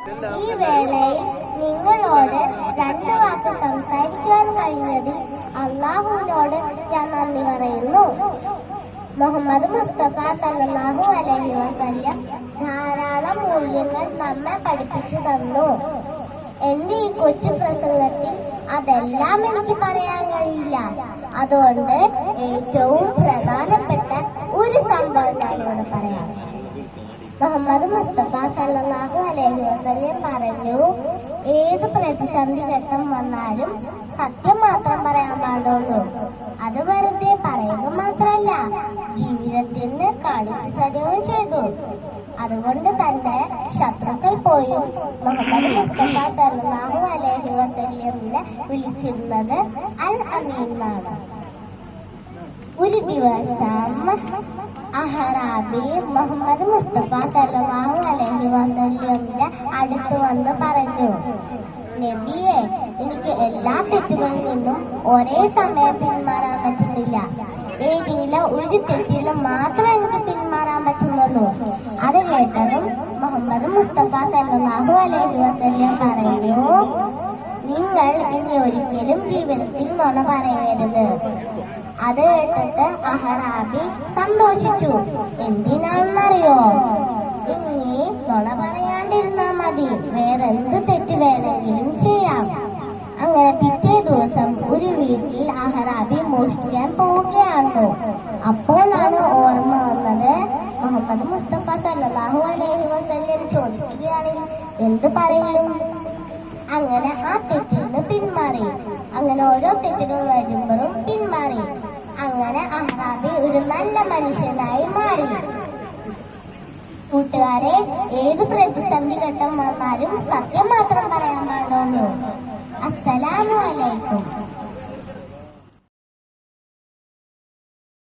ഈ വേളയിൽ നിങ്ങളോട് രണ്ടു വാക്ക് സംസാരിക്കുവാൻ കഴിഞ്ഞതിൽ അള്ളാഹുവിനോട് ഞാൻ നന്ദി പറയുന്നു. മുഹമ്മദ് മുസ്തഫ സല്ലല്ലാഹു അലൈഹി വസല്ലം ധാരാളം മൂല്യങ്ങൾ നമ്മെ പഠിപ്പിച്ചു തന്നു. എന്റെ ഈ കൊച്ചു പ്രസംഗത്തിൽ അതെല്ലാം എനിക്ക് പറയാൻ കഴിയില്ല. അതുകൊണ്ട് ഏറ്റവും പ്രധാനപ്പെട്ട ഒരു സംഭവം ഞാനിവിടെ പറയാം. മുഹമ്മദ് മുസ്തഫ സല്ലല്ലാഹു അലൈഹി വസല്ലം പറഞ്ഞു ഏത് പ്രതിസന്ധി ഘട്ടം വന്നാലും സത്യം മാത്രം പറയാൻ പാടുള്ളൂ. അത് വെറുതെ പറയുക മാത്രമല്ല ജീവിതത്തിന് തരുകയും ചെയ്തു. അതുകൊണ്ട് തന്നെ ശത്രുക്കൾ പോയും മുഹമ്മദ് മുസ്തഫ സല്ലല്ലാഹു അലൈഹി വസല്ലമിനെ വിളിച്ചിരുന്നത് അൽ അമീൻ എന്നാണ്. ഒരു ദിവസം അഹറാബി മുഹമ്മദ് മുസ്തഫ സല്ലല്ലാഹു അലൈഹി വസല്ലമിന്റെ അടുത്ത് വന്ന് പറഞ്ഞു നബിയെ എനിക്ക് എല്ലാ തെറ്റുകളിൽ നിന്നും ഒരേ സമയം പിന്മാറാൻ പറ്റുന്നില്ല. ഏതെങ്കിലും ഒരു തെറ്റിൽ മാത്രമേ എനിക്ക് പിന്മാറാൻ പറ്റുന്നുള്ളൂ. അത് കേട്ടതും മുഹമ്മദ് മുസ്തഫ സല്ലല്ലാഹു അലൈഹി വസല്ലം പറഞ്ഞു നിങ്ങൾ ഇനി ഒരിക്കലും ജീവിതത്തിൽ നുണ പറയരുത്. അത് കേട്ടിട്ട് അഹറാബി സന്തോഷിച്ചു. എന്തിനാണെന്നറിയോ? ഇനി നുണ പറയാണ്ടിരുന്നാ മതി. വേറെന്ത് തെറ്റ് വേണമെങ്കിലും ചെയ്യാം. അങ്ങനെ പിറ്റേ ദിവസം ഒരു വീട്ടിൽ അഹറാബി മോഷ്ടിക്കാൻ പോവുകയാണു അപ്പോഴാണ് ഓർമ്മ വന്നത്. മുഹമ്മദ് മുസ്തഫ സല്ലാഹു അലൈഹി വസല്ലം ചോദിക്കുകയാണെങ്കിൽ എന്ത് പറയും? അങ്ങനെ ആ തെറ്റിൽ നിന്ന് പിന്മാറി. അങ്ങനെ ഓരോ തെറ്റുകൾ വരുമ്പോഴും ഒരു നല്ല മനുഷ്യനായി മാറി. കൂട്ടുകാരെ ഏത് പ്രതിസന്ധി ഘട്ടം വന്നാലും സത്യം മാത്രം പറയാൻ പാടുള്ളൂ. അസ്സലാമു അലൈക്കും.